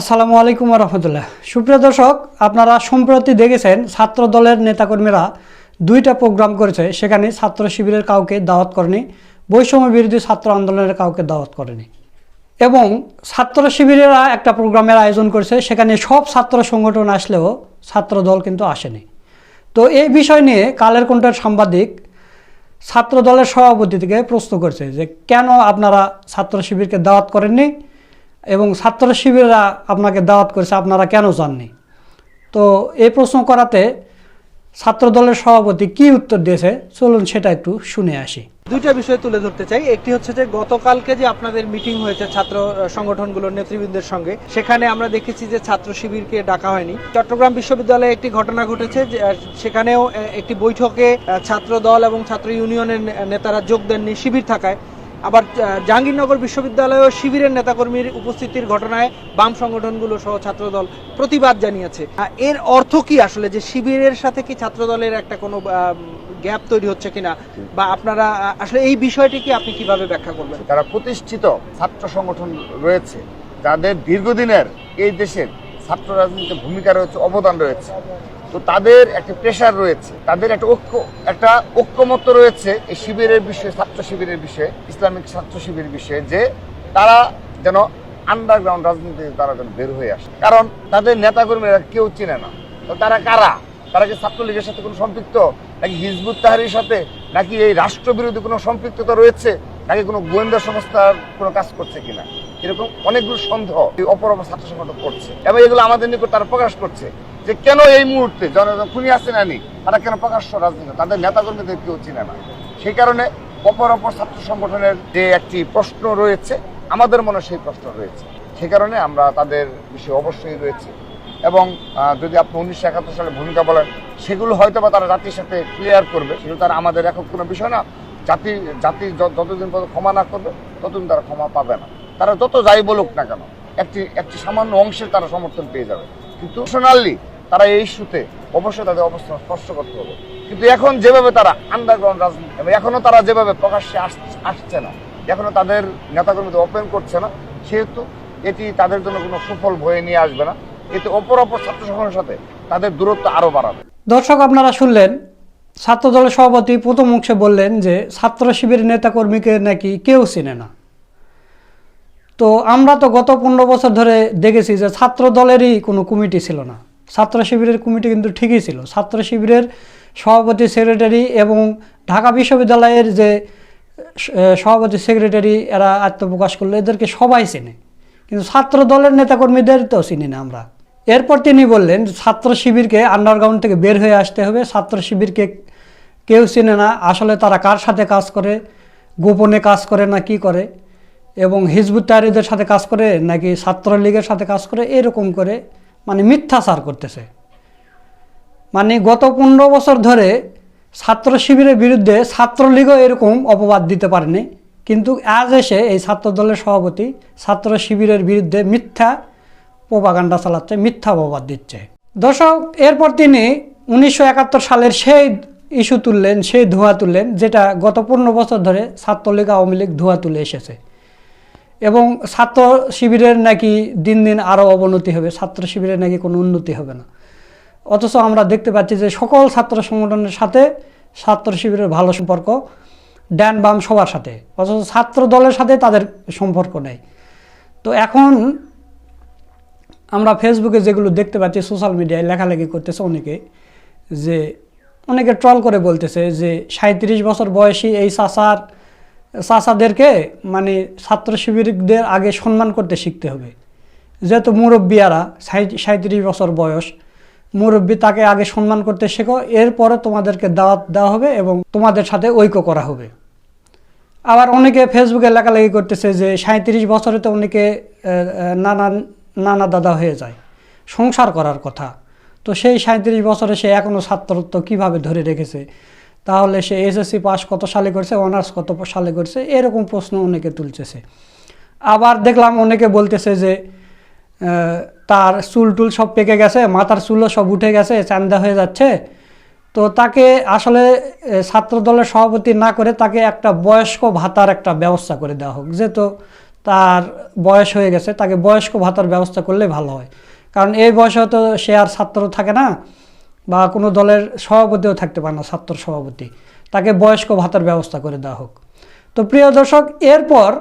আসসালামু আলাইকুম রহমতুল্লাহ। সুপ্রিয় দর্শক, আপনারা সম্প্রতি দেখেছেন ছাত্র দলের নেতাকর্মীরা দুইটা প্রোগ্রাম করেছে। সেখানে ছাত্র শিবিরের কাউকে দাওয়াত করেনি, বৈষম্য বিরোধী ছাত্র আন্দোলনের কাউকে দাওয়াত করেনি। এবং ছাত্র শিবিরেরা একটা প্রোগ্রামের আয়োজন করেছে, সেখানে সব ছাত্র সংগঠন আসলেও ছাত্র দল কিন্তু আসেনি। তো এই বিষয় নিয়ে কালের কণ্ঠের সাংবাদিক ছাত্র দলের সভাপতি থেকে প্রশ্ন করছে যে, কেন আপনারা ছাত্র শিবিরকে দাওয়াত করেননি? এবং ছাত্র শিবিররা আপনাকে দাওয়াত করেছে, আপনারা কেন যাননি? তো এই প্রশ্ন করাতে ছাত্র দলের সভাপতি কি উত্তর দিয়েছে? চলুন সেটা একটু শুনে আসি। দুইটা বিষয় তুলে ধরতে চাই। একটি হচ্ছে যে, গতকালকে যে আপনাদের মিটিং হয়েছে ছাত্র সংগঠনগুলোর নেতৃবৃন্দের সঙ্গে, সেখানে আমরা দেখেছি যে ছাত্র শিবিরকে ডাকা হয়নি। চট্টগ্রাম বিশ্ববিদ্যালয়ে একটি ঘটনা ঘটেছে সেখানেও একটি বৈঠকে ছাত্র দল এবং ছাত্র ইউনিয়নের নেতারা যোগ দেননি শিবির থাকায়। আবার জাহাঙ্গীরনগর বিশ্ববিদ্যালয়েও শিবিরের নেতাকর্মীর উপস্থিতির ঘটনায় বাম সংগঠনগুলো সহ ছাত্রদল প্রতিবাদ জানিয়েছে। এর অর্থ কি আসলে যে শিবিরের সাথে কি ছাত্রদলের একটা কোনো গ্যাপ তৈরি হচ্ছে কিনা? বা আপনারা আসলে এই বিষয়টি কি আপনি কীভাবে ব্যাখ্যা করবেন? তারা প্রতিষ্ঠিত ছাত্র সংগঠন রয়েছে, যাদের দীর্ঘদিনের এই দেশের ছাত্র রাজনীতিতে ভূমিকা রয়েছে, অবদান রয়েছে। তো তাদের একটা প্রেশার রয়েছে। তাদের একটা ঐক্য, একটা ঐক্যমত্য রয়েছে এই শিবিরের বিষয়ে, ছাত্র শিবিরের বিষয়ে, ইসলামিক ছাত্র শিবিরের বিষয়ে, যে তারা যেন আন্ডারগ্রাউন্ড রাজনীতি তারা যেন বের হয়ে আসে। কারণ তাদের নেতাকর্মীরা কেউ চিনে না। তো তারা কারা? তারা কি ছাত্রলীগের সাথে কোনো সম্পৃক্ত? নাকি হিজবুত তাহারির সাথে? নাকি এই রাষ্ট্রবিরোধী কোনো সম্পৃক্ততা রয়েছে? নাকি কোনো গোয়েন্দা সংস্থার কোনো কাজ করছে কিনা? এরকম অনেকগুলো সন্দেহ এই অপর অপর ছাত্র সংগঠন করছে। এবং এগুলো আমাদের নিকট তারা প্রকাশ করছে। যে কেন এই মুহূর্তে জনগণ খুনি আছে না নি তারা কেন প্রকাশ্য রাজনীতি তাদের নেতাকর্মীদের কেউ চিনে না? সেই কারণে অপর অপর ছাত্র সংগঠনের যে একটি প্রশ্ন রয়েছে, আমাদের মনে সেই প্রশ্ন রয়েছে। সে কারণে আমরা তাদের বিষয়ে অবশ্যই রয়েছে। এবং যদি আপনি উনিশশো একাত্তর সালে ভূমিকা বলেন, সেগুলো হয়তো বা তারা জাতির সাথে ক্লিয়ার করবে। সেগুলো তারা আমাদের একক কোনো বিষয় না। জাতি জাতি যতদিন পর্যন্ত ক্ষমা না করবে, ততদিন তারা ক্ষমা পাবে না। তারা যত যাই বলুক না কেন, একটি একটি সামান্য অংশের তারা সমর্থন পেয়ে যাবে। কিন্তু পার্সোনালি তারা এই ইস্যুতে অবশ্যই তাদের অবস্থান স্পষ্ট করতে হবে। কিন্তু এখন যেভাবে তারা আন্ডারগ্রাউন্ড রাজনীতি এবং এখনও তারা যেভাবে প্রকাশ্যে আসছে না, এখনও তাদের নেতাকর্মীদের ওপেন করছে না, সেহেতু এটি তাদের জন্য কোনো সুফল বয়ে নিয়ে আসবে না। এতে অপর অপর ছাত্র সংগঠনের সাথে তাদের দূরত্ব আরও বাড়াবে। দর্শক, আপনারা শুনলেন ছাত্র দলের সভাপতি প্রথম অংশে বললেন যে, ছাত্র শিবিরের নেতাকর্মীকে নাকি কেউ চিনে না। তো আমরা তো গত পনেরো বছর ধরে দেখেছি যে ছাত্র দলেরই কোনো কমিটি ছিল না। ছাত্র শিবিরের কমিটি কিন্তু ঠিকই ছিল। ছাত্র শিবিরের সভাপতি সেক্রেটারি এবং ঢাকা বিশ্ববিদ্যালয়ের যে সভাপতি সেক্রেটারি এরা আত্মপ্রকাশ করল, এদেরকে সবাই চেনে। কিন্তু ছাত্র দলের নেতাকর্মীদের তো চিনি না আমরা। এরপর তিনি বললেন, ছাত্র শিবিরকে আন্ডারগ্রাউন্ড থেকে বের হয়ে আসতে হবে। ছাত্র শিবিরকে কেউ চেনে না, আসলে তারা কার সাথে কাজ করে, গোপনে কাজ করে না কি করে, এবং হিজবুত তাহরিদের সাথে কাজ করে নাকি ছাত্রলীগের সাথে কাজ করে, এরকম করে মানে মিথ্যাচার করতেছে। মানে গত পনেরো বছর ধরে ছাত্র শিবিরের বিরুদ্ধে ছাত্রলীগও এরকম অপবাদ দিতে পারেনি। কিন্তু আজ এসে এই ছাত্র দলের সভাপতি ছাত্র শিবিরের বিরুদ্ধে মিথ্যা প্রপাগান্ডা চালাচ্ছে, মিথ্যা অপবাদ দিচ্ছে। দর্শক, এরপর তিনি উনিশশো একাত্তর সালের সেই ইস্যু তুললেন, সেই ধোঁয়া তুললেন, যেটা গত পনেরো বছর ধরে ছাত্রলীগ আওয়ামী লীগ ধোঁয়া তুলে এসেছে। এবং ছাত্র শিবিরের নাকি দিন দিন আরও অবনতি হবে, ছাত্র শিবিরের নাকি কোনো উন্নতি হবে না। অথচ আমরা দেখতে পাচ্ছি যে সকল ছাত্র সংগঠনের সাথে ছাত্র শিবিরের ভালো সম্পর্ক, ড্যান বাম সবার সাথে, অথচ ছাত্র দলের সাথে তাদের সম্পর্ক নেই। তো এখন আমরা ফেসবুকে যেগুলো দেখতে পাচ্ছি সোশ্যাল মিডিয়ায় লেখালেখি করতেছে অনেকে, যে অনেকে ট্রল করে বলতেছে যে সাঁত্রিশ বছর বয়সী এই চাচার চাচাদেরকে মানে ছাত্র শিবিরদের আগে সম্মান করতে শিখতে হবে। যেহেতু মুরব্বিয়ারা সাঁত্রিশ বছর বয়স, মুরব্বী তাকে আগে সম্মান করতে শেখো, এরপরে তোমাদেরকে দাওয়াত দেওয়া হবে এবং তোমাদের সাথে ঐক্য করা হবে। আবার অনেকে ফেসবুকে লেখালেখি করতেছে যে সাঁত্রিশ বছরে তো অনেকে নানা নানা দাদা হয়ে যায়। সংসার করার কথা। তো সেই সাঁত্রিশ বছরে সে এখনও ছাত্রত্ব কীভাবে ধরে রেখেছে? তাহলে সে এসএসসি পাস কত সালে করছে অনার্স কত সালে করছে, এরকম প্রশ্ন অনেকে তুলতেছে। আবার দেখলাম অনেকে বলতেছে যে তার চুল টুল সব পেকে গেছে, মাথার চুলও সব উঠে গেছে, চান্দা হয়ে যাচ্ছে। তো তাকে আসলে ছাত্র দলের সভাপতি না করে তাকে একটা বয়স্ক ভাতার একটা ব্যবস্থা করে দেওয়া হোক। যেহেতু তার বয়স হয়ে গেছে, তাকে বয়স্ক ভাতার ব্যবস্থা করলে ভালো হয়। কারণ এই বয়সে তো সে আর ছাত্র থাকে না। বা কোনো দলের সভাপতিও থাকতে পারে না ছাত্র সভাপতি। তাকে বয়স্ক ভাতার ব্যবস্থা করে দেওয়া হোক। তো প্রিয় দর্শক এরপর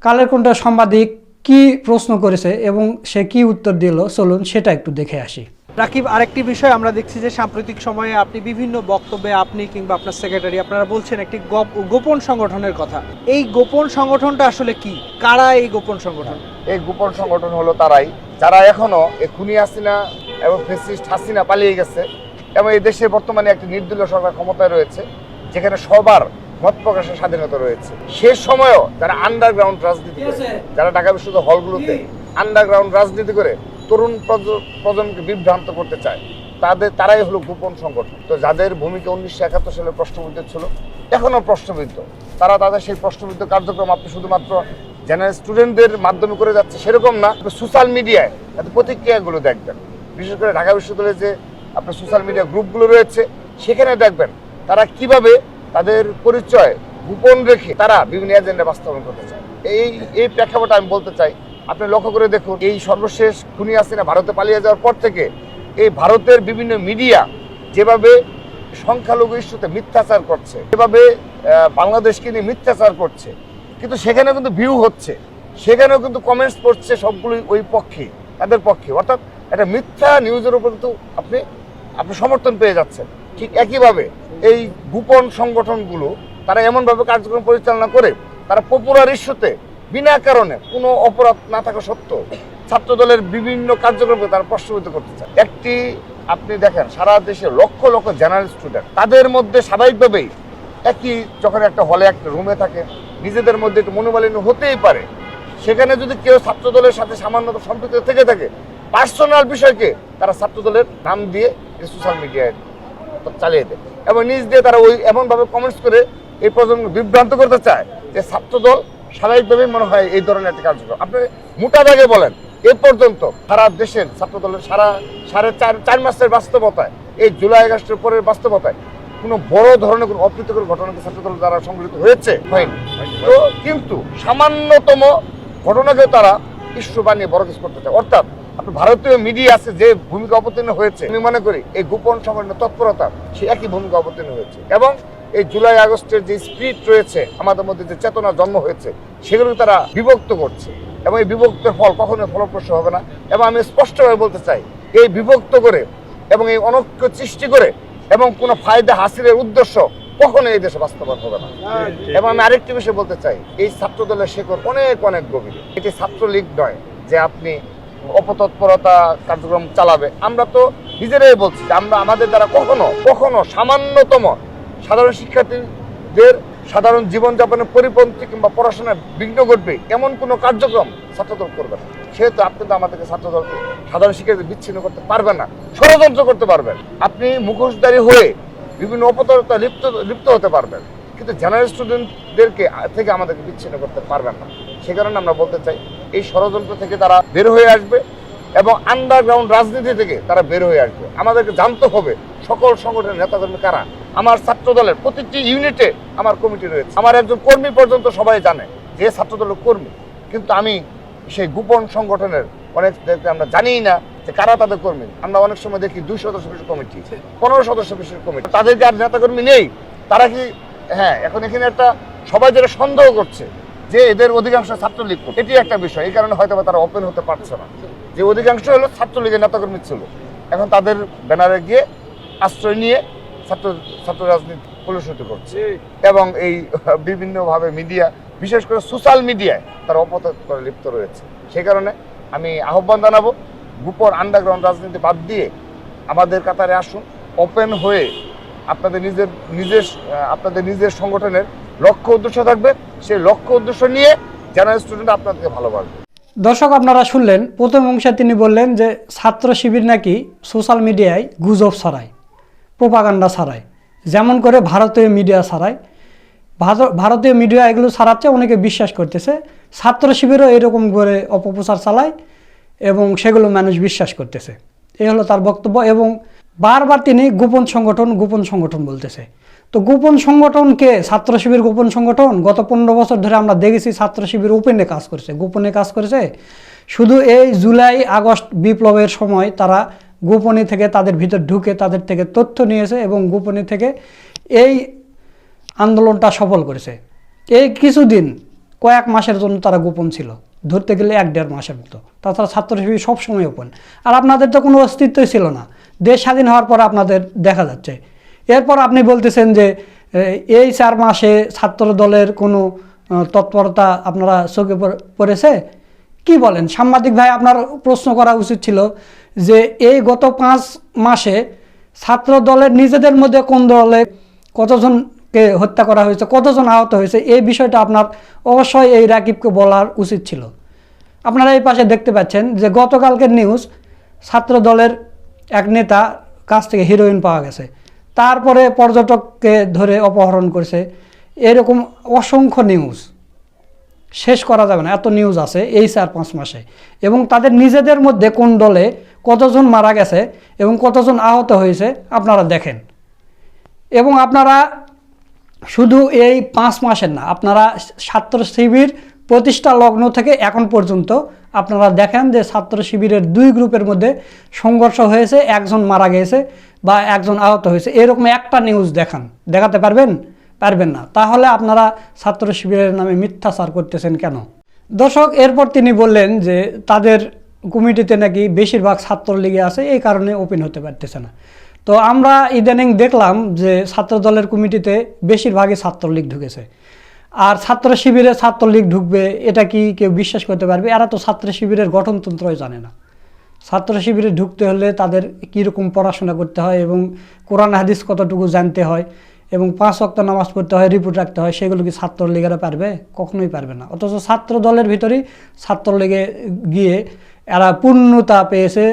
কালের কোনটা সাংবাদিক কি প্রশ্ন করেছে এবং সে কি উত্তর দিল চলুন সেটা একটু দেখে আসি। রাকিব আরেকটি বিষয় আমরা দেখছি যে সাম্প্রতিক সময়ে আপনি বিভিন্ন বক্তব্যে আপনি কিংবা আপনার সেক্রেটারি আপনারা বলছেন একটি গপ- গোপন সংগঠনের কথা। এই গোপন সংগঠনটা আসলে কি? কারা এই গোপন সংগঠন? এই গোপন সংগঠন হলো তারাই। যারা এখনও খুনি হাসিনা এবং ফেসিস্ট হাসিনা পালিয়ে গেছে এবং এই দেশে বর্তমানে একটি নির্দলীয় সরকার ক্ষমতায় রয়েছে যেখানে সবার মত প্রকাশের স্বাধীনতা রয়েছে। সে সময়ও যারা আন্ডারগ্রাউন্ড রাজনীতি করে যারা ঢাকা বিশ্ববিদ্যালয় হলগুলোতে আন্ডারগ্রাউন্ড রাজনীতি করে তরুণ প্রজ- প্রজন্মকে বিভ্রান্ত করতে চায় তাদের তারাই হলো গোপন সংগঠন। তো যাদের ভূমিকা উনিশশো একাত্তর সালে প্রশ্নবিদ্ধ ছিল এখনও প্রশ্নবিদ্ধ। তারা তাদের সেই প্রশ্নবিদ্ধ কার্যক্রম আপনি শুধুমাত্র জেনারেল স্টুডেন্টদের মাধ্যমে করে যাচ্ছে সেরকম না সোশ্যাল মিডিয়ায় তাদের প্রতিক্রিয়াগুলো দেখবেন। বিশেষ করে ঢাকা বিশ্ববিদ্যালয়ে যে আপনার সোশ্যাল মিডিয়া গ্রুপগুলো রয়েছে, সেখানে দেখবেন তারা কীভাবে তাদের পরিচয় গোপন রেখে তারা বিভিন্ন এজেন্ডা বাস্তবায়ন করতে চায়। এই এই প্রেক্ষাপটে আমি বলতে চাই, আপনি লক্ষ্য করে দেখুন, এই সর্বশেষ খুনি আসিনা ভারতে পালিয়ে যাওয়ার পর থেকে এই ভারতের বিভিন্ন মিডিয়া যেভাবে সংখ্যালঘু ইস্যুতে মিথ্যাচার করছে, যেভাবে বাংলাদেশকে নিয়ে মিথ্যাচার করছে, কিন্তু সেখানে কিন্তু ভিউ হচ্ছে, সেখানেও কিন্তু কমেন্টস পড়ছে সবগুলোই ওই পক্ষে, তাদের পক্ষে। অর্থাৎ একটা মিথ্যা নিউজের উপর কিন্তু আপনি আপনি সমর্থন পেয়ে যাচ্ছেন। ঠিক একইভাবে এই গোপন সংগঠনগুলো, তারা এমনভাবে কার্যক্রম পরিচালনা করে, তারা পপুলার ইস্যুতে বিনা কারণে কোনো অপরাধ না থাকা সত্ত্বেও ছাত্র দলের বিভিন্ন কার্যক্রমকে তারা প্রশ্নবিদ্ধ করতে চায়। একটি, আপনি দেখেন, সারা দেশে লক্ষ লক্ষ জেনারেল স্টুডেন্ট তাদের মধ্যে স্বাভাবিকভাবেই একই যখন একটা হলে একটা রুমে থাকে, নিজেদের মধ্যে একটু মনোমালিন্য হতেই পারে। সেখানে যদি কেউ ছাত্র দলের সাথে সামান্য সম্পৃক্ত থেকে থাকে পার্সোনাল বিষয়কে তারা ছাত্র দলের নাম দিয়ে সোশ্যাল মিডিয়ায় চালিয়ে দেয়। এবং নিজ দিয়ে তারা ওই এমনভাবে কমেন্টস করে এই প্রজন্ম বিভ্রান্ত করতে চায় যে ছাত্রদল স্বাভাবিকভাবেই মনে হয় এই ধরনের একটা কার্যক্রম। আপনি মোটা দাগে বলেন, এ পর্যন্ত সারা দেশের ছাত্রদলের সারা সাড়ে চার চার মাসের বাস্তবতায়, এই জুলাই আগস্টের পরের বাস্তবতায় কোনো বড় ধরনের কোনো অপ্রীতিকর ঘটনাকে ছাত্রদল দ্বারা সংঘটিত হয়েছে? হয়নি। তো কিন্তু সামান্যতম ঘটনাকে তারা ইস্যু বানিয়ে বড় কিছু করতে চায়। অর্থাৎ ভারতীয় মিডিয়া আছে যে ভূমিকা অবতীর্ণ হয়েছে, আমি মনে করি এই গোপন সংগঠনের তৎপরতা, সে একই ভূমিকা অবতীর্ণ হয়েছে। এবং এই জুলাই আগস্টের যে স্পিরিট রয়েছে, আমাদের মধ্যে যে চেতনা জন্ম হয়েছে সেগুলো তারা বিভক্ত করছে। এবং এই বিভক্তের ফল কখনোই ফলপ্রসূ হবে না। এবং আমি স্পষ্টভাবে বলতে চাই, এই বিভক্ত করে এবং এই অনৈক্য সৃষ্টি করে এবং কোনো ফায়দা হাসিলের উদ্দেশ্য কখনো এই দেশে বাস্তবায়ন হবে না। এবং আমি আরেকটি বিষয় বলতে চাই, এই ছাত্র দলের অনেক অনেক গভীর। এটি ছাত্রলীগ নয় যে আপনি অপতৎপরতা কার্যক্রম চালাবে। আমরা তো নিজেরাই বলছি আমরা আমাদের দ্বারা কখনো কখনো সামান্যতম সাধারণ শিক্ষার্থীদের সাধারণ জীবনযাপনের পরিপন্থী কিংবা পড়াশোনায় বিঘ্ন ঘটবে এমন কোনো কার্যক্রম ছাত্রদল করবে না। সেহেতু আপনি তো আমাদেরকে ছাত্রদলকে সাধারণ শিক্ষার্থী বিচ্ছিন্ন করতে পারবেন না, ষড়যন্ত্র করতে পারবেন। আপনি মুখোশধারী হয়ে বিভিন্ন অপতরতা লিপ্ত লিপ্ত হতে পারবেন। কিন্তু জেনারেল স্টুডেন্টদেরকে থেকে আমাদেরকে বিচ্ছিন্ন করতে পারবেন না। সে কারণে আমরা বলতে চাই এই ষড়যন্ত্র থেকে তারা বের হয়ে আসবে এবং আন্ডারগ্রাউন্ড রাজনীতি থেকে তারা বের হয়ে আসবে। আমাদেরকে জানতে হবে সকল সংগঠনের নেতাকর্মী কারা। আমার ছাত্র দলের প্রতিটি ইউনিটে আমার কমিটি রয়েছে। আমার একজন কর্মী পর্যন্ত সবাই জানে যে ছাত্র দলের কর্মী। কিন্তু আমি সেই গোপন সংগঠনের অনেক আমরা জানিই না যে কারা তাদের কর্মী। আমরা অনেক সময় দেখি দুই সদস্য বিশিষ্ট কমিটি, পনেরো সদস্য বিশিষ্ট কমিটি। তাদের যার নেতাকর্মী নেই? তারা কি হ্যাঁ এখন এখানে একটা সবাই যেটা সন্দেহ করছে। যে এদের অধিকাংশ ছাত্রলীগ। এটি একটা বিষয়, এই কারণে হয়তো তারা ওপেন হতে পারছে না। যে অধিকাংশ হলো ছাত্রলীগের নেতাকর্মী ছিল। এখন তাদের ব্যানারে গিয়ে আশ্রয় নিয়ে ছাত্র ছাত্র রাজনীতি কলুষিত করছে। এবং এই বিভিন্নভাবে মিডিয়া, বিশেষ করে সোশ্যাল মিডিয়ায় তারা অপতৎ করে লিপ্ত রয়েছে। সেই কারণে আমি আহ্বান জানাব, গোপন আন্ডারগ্রাউন্ড রাজনীতি বাদ দিয়ে আমাদের কাতারে আসুন ওপেন হয়ে আপনাদের নিজের নিজের, আপনাদের নিজের সংগঠনের লক্ষ্য উদ্দেশ্য থাকবে, সেই লক্ষ্য উদ্দেশ্য নিয়ে জেনারেল স্টুডেন্ট আপনাদেরকে ভালোবাসবে। দর্শক, আপনারা শুনলেন, প্রথম অংশে তিনি বললেন যে ছাত্র শিবির নাকি সোশ্যাল মিডিয়ায় গুজব ছড়ায় প্রোপাগান্ডা ছড়ায়, যেমন করে ভারতীয় মিডিয়া ছাড়ায়। ভারতীয় মিডিয়া এগুলো ছাড়াচ্ছে, অনেকে বিশ্বাস করতেছে। ছাত্র শিবিরও এরকম করে অপপ্রচার চালায় এবং সেগুলো মানুষ বিশ্বাস করতেছে। এই হলো তার বক্তব্য এবং বারবার তিনি গোপন সংগঠন গোপন সংগঠন বলতেছে। তো গোপন সংগঠনকে, ছাত্র শিবির গোপন সংগঠন, গত পনেরো বছর ধরে আমরা দেখেছি ছাত্র শিবির ওপেনে কাজ করেছে। গোপনে কাজ করেছে? শুধু এই জুলাই, আগস্ট বিপ্লবের সময় তারা গোপনে থেকে তাদের ভিতর ঢুকে তাদের থেকে তথ্য নিয়েছে এবং গোপনে থেকে এই আন্দোলনটা সফল করেছে। এই কিছুদিন, কয়েক মাসের জন্য তারা গোপন ছিল। ধরতে গেলে এক দেড় মাসের মতো। তাছাড়া ছাত্র শিবির সবসময় ওপেন আর আপনাদের তো কোনো অস্তিত্বই ছিল না। দেশ স্বাধীন হওয়ার পর আপনাদের দেখা যাচ্ছে। এরপর আপনি বলতেছেন যে এই চার মাসে ছাত্র দলের কোনো তৎপরতা আপনারা চোখে পড়ে- পড়েছে? কি বলেন? সাংবাদিক ভাই, আপনার প্রশ্ন করা উচিত ছিল যে, এই গত পাঁচ মাসে ছাত্র দলের নিজেদের মধ্যে কোন দলে কতজনকে হত্যা করা হয়েছে, কতজন আহত হয়েছে, এই বিষয়টা আপনার অবশ্যই এই রাকিবকে বলার উচিত ছিল। আপনারা এই পাশে দেখতে পাচ্ছেন যে, গতকালকের নিউজ ছাত্র দলের এক নেতা কাছ থেকে হিরোইন পাওয়া গেছে। তারপরে পর্যটককে ধরে অপহরণ করেছে। এরকম অসংখ্য নিউজ শেষ করা যাবে না, এত নিউজ আছে এই চার পাঁচ মাসে। এবং তাদের নিজেদের মধ্যে কোন দলে কতজন মারা গেছে এবং কতজন আহত হয়েছে আপনারা দেখেন। এবং আপনারা শুধু এই পাঁচ মাসের না, আপনারা ছাত্র শিবির প্রতিষ্ঠা লগ্ন থেকে এখন পর্যন্ত আপনারা দেখেন যে ছাত্র শিবিরের দুই গ্রুপের মধ্যে সংঘর্ষ হয়েছে, একজন মারা গেছে বা একজন আহত হয়েছে। এরকম একটা নিউজ দেখান। দেখাতে পারবেন? পারবেন না। তাহলে আপনারা ছাত্র শিবিরের নামে মিথ্যাচার করতেছেন কেন? দর্শক, এরপর তিনি বললেন যে তাদের কমিটিতে নাকি বেশিরভাগ ছাত্রলীগে আছে, এই কারণে ওপেন হতে পারতেছে না। তো আমরা ইদানিং দেখলাম যে ছাত্র দলের কমিটিতে বেশিরভাগই ছাত্রলীগ ঢুকেছে। আর ছাত্র শিবিরে ছাত্রলীগ ঢুকবে, এটা কি কেউ বিশ্বাস করতে পারবে? এরা তো ছাত্র শিবিরের গঠনতন্ত্রই জানে না। ছাত্র শিবিরে ঢুকতে হলে তাদের কীরকম পড়াশোনা করতে হয় এবং কোরআন, হাদিস কতটুকু জানতে হয় এবং পাঁচ ওয়াক্ত নামাজ পড়তে হয়, রিপোর্ট রাখতে হয়, সেগুলো কি ছাত্রলীগেরা পারবে? কখনোই পারবে না। অথচ ছাত্র দলের ভিতরেই ছাত্রলীগে গিয়ে এরা পূর্ণতা পেয়েছে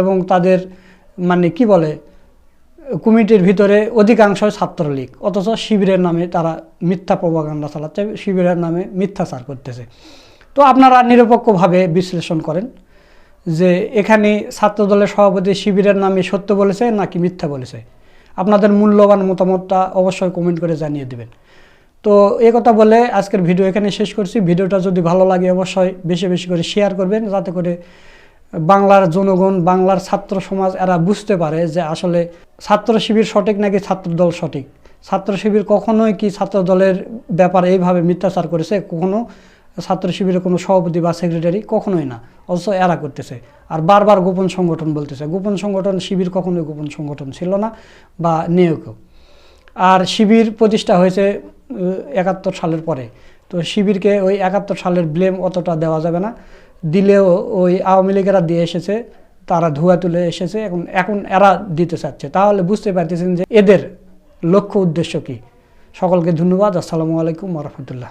এবং তাদের মানে কি বলে কমিটির ভিতরে অধিকাংশ ছাত্রলীগ, অথচ শিবিরের নামে তারা মিথ্যা প্রবাগান্ডা চালাচ্ছে, শিবিরের নামে মিথ্যাচার করতেছে। তো আপনারা নিরপেক্ষভাবে বিশ্লেষণ করেন যে এখানে ছাত্রদলের সভাপতি শিবিরের নামে সত্য বলেছে নাকি মিথ্যা বলেছে। আপনাদের মূল্যবান মতামতটা অবশ্যই কমেন্ট করে জানিয়ে দেবেন। তো এই কথা বলে আজকের ভিডিও এখানে শেষ করছি। ভিডিওটা যদি ভালো লাগে অবশ্যই বেশি বেশি করে শেয়ার করবেন, যাতে করে বাংলার জনগণ, বাংলার ছাত্র সমাজ এরা বুঝতে পারে যে আসলে ছাত্র শিবির সঠিক নাকি ছাত্র দল সঠিক? ছাত্র শিবির কখনোই কি ছাত্র দলের ব্যাপারে এইভাবে মিথ্যাচার করেছে? কখনো ছাত্র শিবিরের কোনো সভাপতি বা সেক্রেটারি কখনোই না, অথচ এরা করতেছে। আর বারবার গোপন সংগঠন বলতেছে। গোপন সংগঠন শিবির কখনোই গোপন সংগঠন ছিল না বা নিয়োগও আর শিবির প্রতিষ্ঠা হয়েছে, একাত্তর সালের পরে। তো শিবিরকে ওই একাত্তর সালের ব্লেম অতটা দেওয়া যাবে না। দিলেও ওই আওয়ামী লীগেরা দিয়ে এসেছে, তারা ধোয়া তুলে এসেছে, এখন এখন এরা দিতে চাচ্ছে। তাহলে বুঝতে পারতেছেন যে এদের লক্ষ্য উদ্দেশ্য কি। সকলকে ধন্যবাদ, আসসালামু আলাইকুম রহমতুল্লাহ।